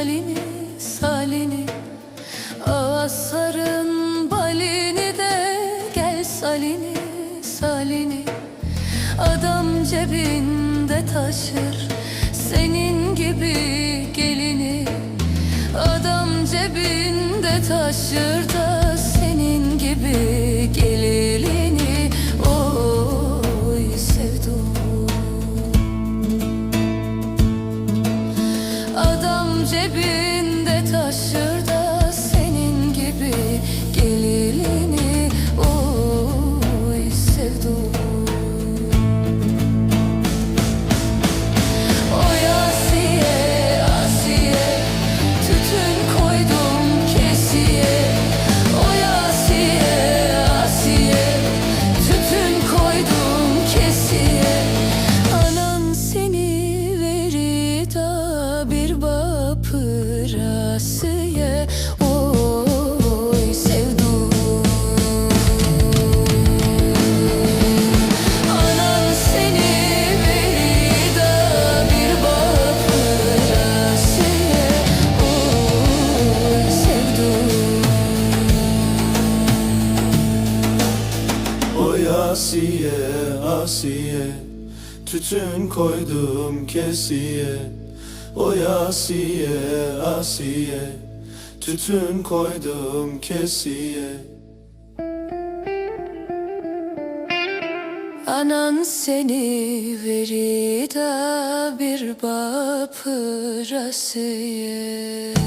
salini. Salini Asarın balini de gel salini salini. Adam cebinde taşır senin gibi gelini. Adam cebinde taşır da Cebinde taşır da senin gibi gelini Oy sevdum Oy Asiye, Asiye Tütün koydum kesiye. Oy Asiye, Asiye Tütün koydum kesiye. Anan seni verir da bir bapır Asiye Oy sevdum Anan seni verir da bir bakır Asiye Oy sevdum Asiye, Asiye. Tütün koydum kesiye Oy Asiye, Asiye Tütün koydum kesiye. Anan seni verir da bir bapır Asiye